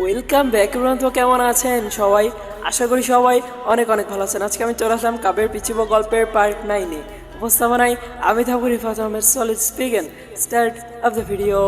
Welcome back তো কেমন আছেন সবাই? আশা করি সবাই অনেক অনেক ভালো আছেন। আজকে আমি চলে আসলাম কাবের পিছিব গল্পের পার্ট নাইনে উপস্থাপনায় আমি থাকব Rifat Ahmed solid Spigen start of the video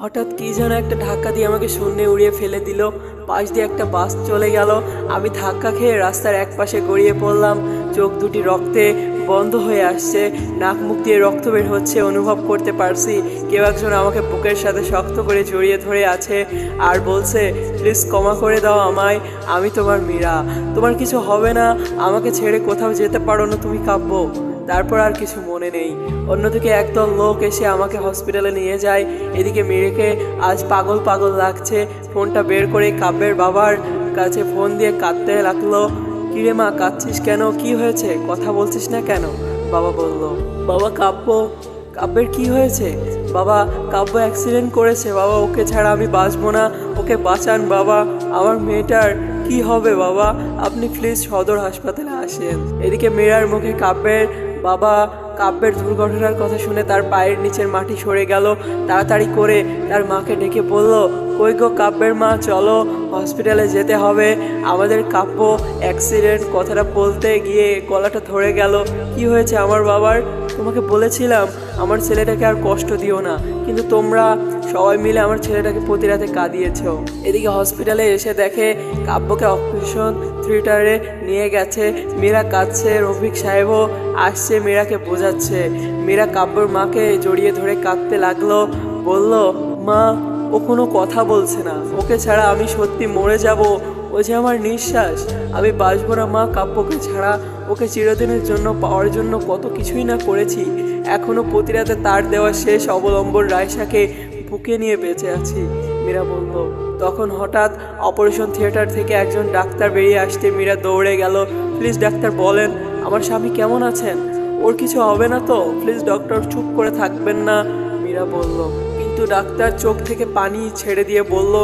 হঠাৎ কি যেন একটা ধাক্কা দিয়ে আমাকে শূন্যে উড়িয়ে ফেলে দিল। পাশ দিয়ে একটা বাস চলে গেল। আমি ধাক্কা খেয়ে রাস্তার এক পাশে গড়িয়ে পড়লাম। চোখ দুটি রক্তে বন্ধ হয়ে আসছে। নাক মুখ দিয়ে রক্ত বের হচ্ছে, অনুভব করতে পারছি। কেউ একজন আমাকে বুকের সাথে শক্ত করে জড়িয়ে ধরে আছে আর বলছে, প্লিজ ক্ষমা করে দাও আমায়। আমি তোমার মীরা। তোমার কিছু হবে না। আমাকে ছেড়ে কোথাও যেতে পারো না, তুমি কাব্য তারপর আর কিছু মনে নেই। অন্যদিকে একদল লোক এসে আমাকে হসপিটালে নিয়ে যায়। এদিকে মেয়েকে আজ পাগল পাগল লাগছে। ফোনটা বের করে কাব্যের বাবার কাছে ফোন দিয়ে কাঁদতে লাগল। কিরে মা, কাঁদছিস কেন? কি হয়েছে? কথা বলছিস না কেন? বাবা বলল, বাবা, কাব্য, কাব্যের কি হয়েছে? বাবা, কাব্য অ্যাক্সিডেন্ট করেছে। বাবা, ওকে ছাড়া আমি বাঁচবো না। ওকে বাঁচান বাবা। আমার মেয়েটার কি হবে বাবা? আপনি প্লিজ সদর হাসপাতালে আসেন। এদিকে মেয়েরার মুখে কাব্যের বাবা, কাব্যের দুর্ঘটনার কথা শুনে তার পায়ের নিচের মাটি সরে গেল। তাড়াতাড়ি করে তার মাকে ডেকে বলল কই গো কাব্যের মা? চলো হসপিটালে যেতে হবে। আমাদের কাব্য অ্যাক্সিডেন্ট কথাটা বলতে গিয়ে গলাটা ধরে গেল। কি হয়েছে আমার বাবার? তোমাকে বলেছিলাম, আমার ছেলেটাকে আর কষ্ট দিও না। কিন্তু তোমরা সবাই মিলে আমার ছেলেটাকে প্রতি রাতে কাঁদিয়েছো। এদিকে হসপিটালে এসে দেখে কাব্যকে অপারেশন থিয়েটারে নিয়ে গেছে। মীরা কাঁদছে, রফিক সাহেবও আসছে, মীরাকে বোঝাচ্ছে। মীরা কাব্যর মাকে জড়িয়ে ধরে কাঁদতে লাগল। বলল, মা ও কোনো কথা বলছে না। ওকে ছাড়া আমি সত্যি মরে যাব, ও যে আমার নিঃশ্বাস। আমি বাঁচবো না মা কাব্যকে ছাড়া ওকে চিরদিনের জন্য পাওয়ার জন্য কত কিছুই না করেছি, এখনও প্রতি রাতে তার দেওয়া শেষ অবলম্বন রায়সাকে বুকে নিয়ে বেঁচে আছি, মীরা বলল। তখন হঠাৎ অপারেশন থিয়েটার থেকে একজন ডাক্তার বেরিয়ে আসতে মীরা দৌড়ে গেল। প্লিজ ডাক্তার, বলেন, আমার স্বামী কেমন আছেন? ওর কিছু হবে না তো? প্লিজ, ডক্টর, চুপ করে থাকবেন না, মীরা বলল। কিন্তু ডাক্তার চোখ থেকে পানি ছেড়ে দিয়ে বলল,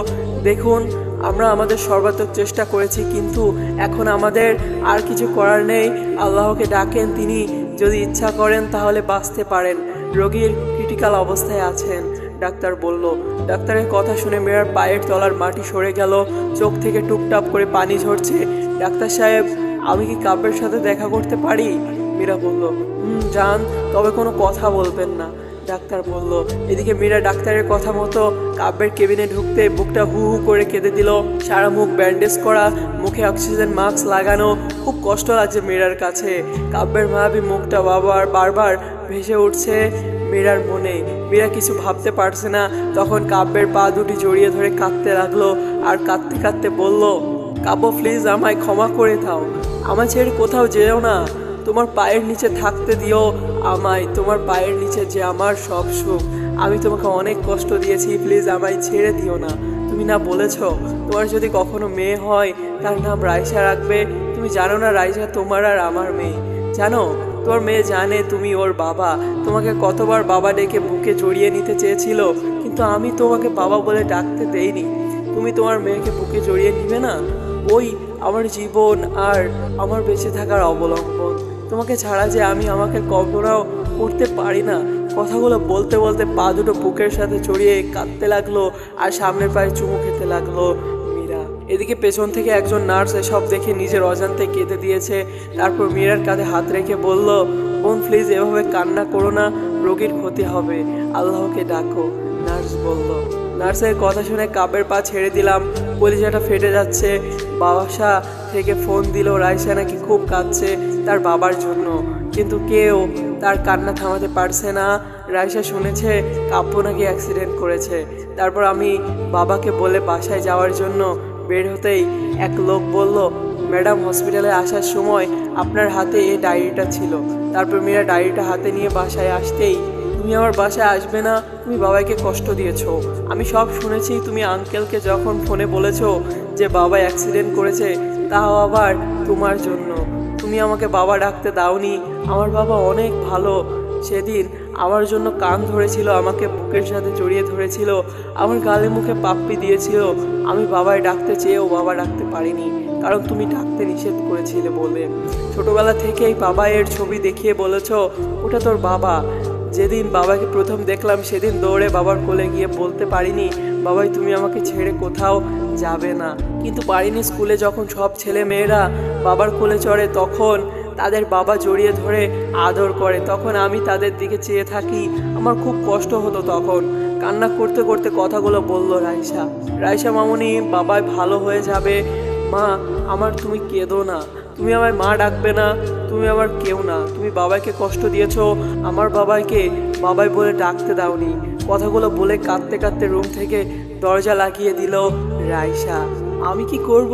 দেখুন, আমরা আমাদের সর্বাত্মক চেষ্টা করেছি, কিন্তু এখন আমাদের আর কিছু করার নেই। আল্লাহকে ডাকেন, তিনি যদি ইচ্ছা করেন তাহলে বাঁচতে পারেন। রোগীর ক্রিটিক্যাল অবস্থায় আছেন, ডাক্তার বলল। ডাক্তারের কথা শুনে মেয়ের পায়ের তলার মাটি সরে গেল, চোখ থেকে টুপটাপ করে পানি ঝরছে। ডাক্তার সাহেব, আমি কি কাব্যের সাথে দেখা করতে পারি? মীরা বলল, হুম, যান, তবে কোনো কথা বলবেন না। ডাক্তার বলল, এদিকে মীরা ডাক্তারের কথা মতো কাব্যের কেবিনে ঢুকতে বুকটা হু হু করে কেঁদে দিল। সারা মুখ ব্যান্ডেজ করা, মুখে অক্সিজেন মাস্ক লাগানো, খুব কষ্ট লাগছে মীরার কাছে। কাব্যের মায়াবী মুখটা বাবার বারবার ভেসে উঠছে মীরার মনে। মীরা কিছু ভাবতে পারছে না। তখন কাব্যের পা দুটি জড়িয়ে ধরে কাঁদতে লাগল আর কাঁদতে কাঁদতে বলল, কাব্য প্লিজ আমায় ক্ষমা করে দাও। আমার ছেড়ে কোথাও যেও না। তোমার পায়ের নিচে থাকতে দিও আমায়। তোমার পায়ের নিচে যে আমার সব সুখ। আমি তোমাকে অনেক কষ্ট দিয়েছি, প্লিজ আমায় ছেড়ে দিও না। তুমি না বলেছ, তোমার যদি কখনো মেয়ে হয়, তার নাম রাইসা রাখবে। তুমি জানো না রাইসা তোমার আর আমার মেয়ে। জানো, তোমার মেয়ে জানে তুমি ওর বাবা। তোমাকে কতবার বাবা ডেকে বুকে জড়িয়ে নিতে চেয়েছিল, কিন্তু আমি তোমাকে বাবা বলে ডাকতে দেইনি। তুমি তোমার মেয়েকে বুকে জড়িয়ে নিবে না? ওই আমার জীবন আর আমার বেঁচে থাকার অবলম্বন। তোমাকে ছাড়া যে আমি আমাকে কল্পনাও করতে পারি না। কথাগুলো বলতে বলতে পা দুটো বুকের সাথে জড়িয়ে কাঁদতে লাগল আর সামনের পায়ে চুমু খেতে লাগল মীরা। এদিকে পেছন থেকে একজন নার্স এসব দেখে নিজের অজান্তে কেঁদে দিয়েছে। তারপর মীরার কাঁধে হাত রেখে বলল, বোন প্লিজ এভাবে কান্না করো না, রোগীর ক্ষতি হবে। আল্লাহকে ডাকো। নার্স বলল, নার্সের কথা শুনে কাপের পা ছেড়ে দিলাম। কলিজাটা ফেটে যাচ্ছে। বাসা থেকে ফোন দিল, রাইসা নাকি খুব কাঁদছে তার বাবার জন্য। কিন্তু কেউ তার কান্না থামাতে পারছে না। রাইসা শুনেছে কাব্য নাকি অ্যাক্সিডেন্ট করেছে। তারপর আমি বাবাকে বলে বাসায় যাওয়ার জন্য বের হতেই এক লোক বলল, ম্যাডাম হসপিটালে আসার সময় আপনার হাতে এই ডায়েরিটা ছিল। তারপর মেয়েরা ডায়েরিটা হাতে নিয়ে বাসায় আসতেই তুমি আমার বাসায় আসবে না, তুমি বাবাকে কষ্ট দিয়েছ। আমি সব শুনেছি, তুমি আঙ্কেলকে যখন ফোনে বলেছ যে বাবা অ্যাক্সিডেন্ট করেছে, তাও আবার তোমার জন্য। তুমি আমাকে বাবা ডাকতে দাওনি, আমার বাবা অনেক ভালো। সেদিন আমার জন্য কান ধরেছিল, আমাকে বুকের সাথে জড়িয়ে ধরেছিল, আমার গালে মুখে পাপ্পি দিয়েছিল। আমি বাবাই ডাকতে চেয়েও বাবা ডাকতে পারিনি, কারণ তুমি ডাকতে নিষেধ করেছিলে বলে। ছোটবেলা থেকেই বাবা এর ছবি দেখিয়ে বলেছ, ওটা তোর বাবা। যেদিন বাবাকে প্রথম দেখলাম, সেদিন দৌড়ে বাবার কোলে গিয়ে বলতে পারিনি, বাবাই, তুমি আমাকে ছেড়ে কোথাও যাবে না। কিন্তু পারিনি স্কুলে যখন সব ছেলে মেয়েরা বাবার কোলে চড়ে, তখন তাদের বাবা জড়িয়ে ধরে আদর করে। তখন আমি তাদের দিকে চেয়ে থাকি। আমার খুব কষ্ট হতো তখন। কান্না করতে করতে কথাগুলো বলল রাইসা। রাইসা মামুনি, বাবাই ভালো হয়ে যাবে। মা, আমার তুমি কেঁদো না। তুমি আমায় মা ডাকবে না, তুমি আমার কেউ না। তুমি বাবাইকে কষ্ট দিয়েছ, আমার বাবাইকে বাবাই বলে ডাকতে দাওনি। কথাগুলো বলে কাঁদতে কাঁদতে রুম থেকে দরজা লাগিয়ে দিল রাইসা। আমি কি করব?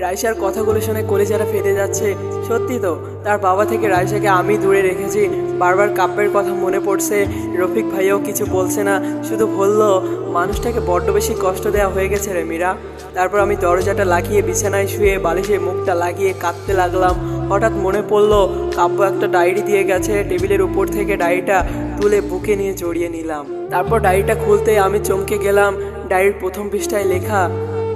রাইসার কথাগুলো শুনে কলেজারা ফেটে যাচ্ছে। সত্যি তো, তার বাবা থেকে রাইসাকে আমি দূরে রেখেছি। বারবার কাব্যের কথা মনে পড়ছে, রফিক ভাইও কিছু বলছে না, শুধু বলল, মানুষটাকে বড্ড বেশি কষ্ট দেওয়া হয়ে গেছে রে মীরা। তারপর আমি দরজাটা লাগিয়ে বিছানায় শুয়ে বালিশে মুখটা লাগিয়ে কাঁদতে লাগলাম। হঠাৎ মনে পড়ল, কাব্য একটা ডায়েরি দিয়ে গেছে, টেবিলের উপর থেকে ডায়েরিটা তুলে বুকে নিয়ে জড়িয়ে নিলাম। তারপর ডায়েরিটা খুলতে আমি চমকে গেলাম। ডায়েরির প্রথম পৃষ্ঠায় লেখা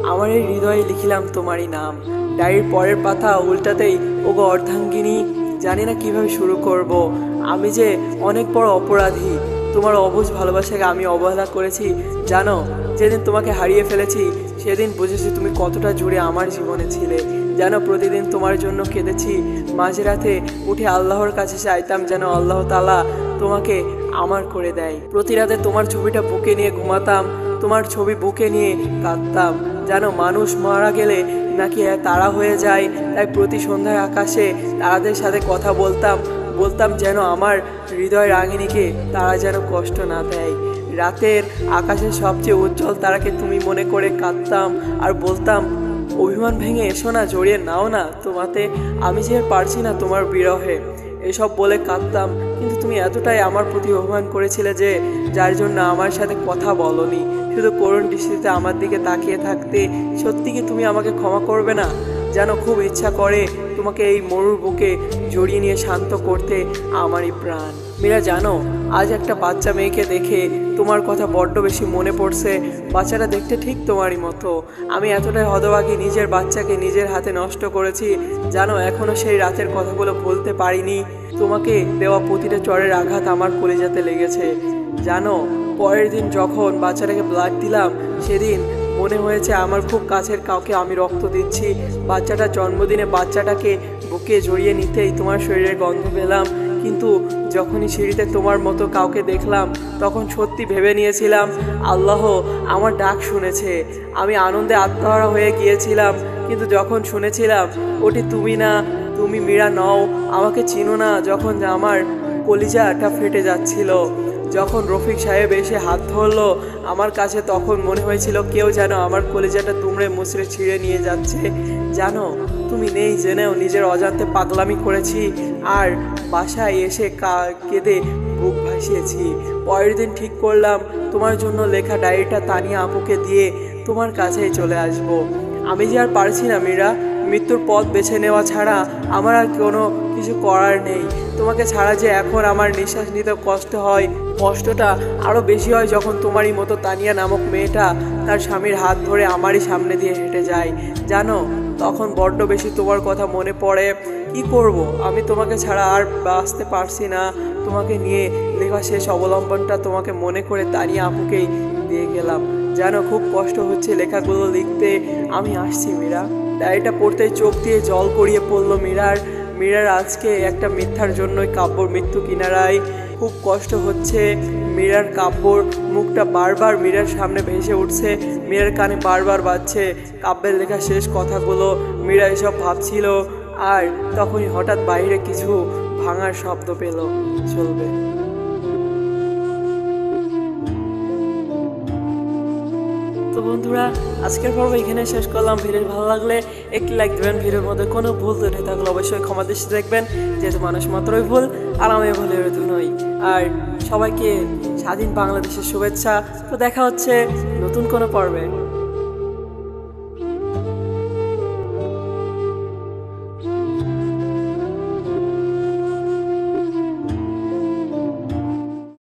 আমার এই হৃদয়ে লিখিলাম তোমারই নাম। ডায়েরির পরের পাতা উল্টাতেই, ওগো অর্ধাঙ্গিনী, জানি না কীভাবে শুরু করব। আমি যে অনেক বড় অপরাধী, তোমার অবুঝ ভালোবাসাকে আমি অবহেলা করেছি। জানো, যেদিন তোমাকে হারিয়ে ফেলেছি, সেদিন বুঝেছি তুমি কতটা জুড়ে আমার জীবনে ছিলে। যেন প্রতিদিন তোমার জন্য কেঁদেছি, মাঝরাতে উঠে আল্লাহর কাছে চাইতাম যেন আল্লাহ তালা তোমাকে আমার করে দেয়। প্রতি রাতে তোমার ছবিটা বুকে নিয়ে ঘুমাতাম, তোমার ছবি বুকে নিয়ে কাঁদতাম। যেন মানুষ মারা গেলে নাকি তারা হয়ে যায়। তাই প্রতি সন্ধ্যায় আকাশে তারাদের সাথে কথা বলতাম। বলতাম যেন আমার হৃদয় রাঙিনীকে তারা যেন কষ্ট না দেয়। রাতের আকাশের সবচেয়ে উজ্জ্বল তারাকে তুমি মনে করে কাঁদতাম আর বলতাম, অভিমান ভেঙে এসো না, জড়িয়ে নাও না। তোমাতে আমি যে পারছি না তোমার বিরহে। এসব বলে কাঁদতাম। কিন্তু তুমি এতটাই আমার প্রতি অভিমান করেছিলে যে যার জন্য আমার সাথে কথা বলনি। শুধু করুণ দৃষ্টিতে আমার দিকে তাকিয়ে থাকতে সত্যি কি তুমি আমাকে ক্ষমা করবে না? যেন খুব ইচ্ছা করে তোমাকে এই মরুর বুকে জড়িয়ে নিয়ে শান্ত করতে আমারই প্রাণ। মীরা, জানো, আজ একটা বাচ্চা মেয়েকে দেখে তোমার কথা বড্ড বেশি মনে পড়ছে। বাচ্চাটা দেখতে ঠিক তোমারই মতো। আমি এতটাই হতভাগী নিজের বাচ্চাকে নিজের হাতে নষ্ট করেছি। জানো, এখনও সেই রাতের কথাগুলো বলতে পারিনি। তোমাকে দেওয়া প্রতিটা চরের আঘাত আমার কলেজাতে লেগেছে। জানো, পরের দিন যখন বাচ্চাটাকে ব্লাড দিলাম, সেদিন মনে হয়েছে আমার খুব কাছের কাউকে আমি রক্ত দিচ্ছি। বাচ্চাটার জন্মদিনে বাচ্চাটাকে বুকে জড়িয়ে নিতেই তোমার শরীরের গন্ধ পেলাম। কিন্তু যখনই সিঁড়িতে তোমার মতো কাউকে দেখলাম, তখন সত্যি ভেবে নিয়েছিলাম, আল্লাহ, আমার ডাক শুনেছে। আমি আনন্দে আত্মহারা হয়ে গিয়েছিলাম, কিন্তু যখন শুনেছিলাম, ওটি তুমি না, তুমি মীরা নও, আমাকে চিনো না, যখন আমার কলিজাটা ফেটে যাচ্ছিল। যখন রফিক সাহেব এসে হাত ধরলো, আমার কাছে তখন মনে হয়েছিল কেউ যেন আমার কলিজাটা তুমড়ে মুচড়ে ছিঁড়ে নিয়ে যাচ্ছে জানো, তুমি নেই জেনেও নিজের অজান্তে পাগলামি করেছি আর বাসায় এসে কেঁদে বুক ভাসিয়েছি পরের দিন ঠিক করলাম, তোমার জন্য লেখা ডায়েরিটা তানিয়া আপুকে দিয়ে তোমার কাছেই চলে আসব। আমি যে আর পারছি না মীরা, মৃত্যুর পথ বেছে নেওয়া ছাড়া আমার আর কোনো কিছু করার নেই। তোমাকে ছাড়া যে এখন আমার নিঃশ্বাস নিতে কষ্ট হয়, কষ্টটা আরও বেশি হয় যখন তোমারই মতো তানিয়া নামক মেয়েটা তার স্বামীর হাত ধরে আমারই সামনে দিয়ে হেঁটে যায়। জানো, তখন বড্ড বেশি তোমার কথা মনে পড়ে, কি করব? আমি তোমাকে ছাড়া আর বাঁচতে পারছি না। তোমাকে নিয়ে লেখা শেষ অবলম্বনটা তোমাকে মনে করে তানিয়া আপুকেই দিয়ে গেলাম। যেন খুব কষ্ট হচ্ছে লেখাগুলো লিখতে। আমি আসছি মীরা। ডায়েরিটা পড়তে চোখ দিয়ে জল গড়িয়ে পড়ল মীরার। মীরার আজকে একটা মিথ্যার জন্যই কাব্যর মৃত্যু কিনারায় খুব কষ্ট হচ্ছে। মীরার কাব্যর মুখটা বারবার মীরার সামনে ভেসে উঠছে। মীরার কানে বারবার বাজছে কাব্যের লেখা শেষ কথাগুলো। মীরা এসব ভাবছিল আর তখনই হঠাৎ বাইরে কিছু ভাঙার শব্দ পেল, চলবে। তো বন্ধুরা, আজকের পর্ব এখানে শেষ করলাম। ভিডিও ভালো লাগলে একটি লাইক দেবেন। ভিডিওর মধ্যে কোনো ভুল ত্রুটি থাকলে অবশ্যই ক্ষমা দৃষ্টি দেখবেন। যেহেতু মানুষ মাত্রই ভুল, আর আমি ভুলে হয়তো নই। আর সবাইকে স্বাধীন বাংলাদেশের শুভেচ্ছা। তো দেখা হচ্ছে নতুন কোনো পর্বে।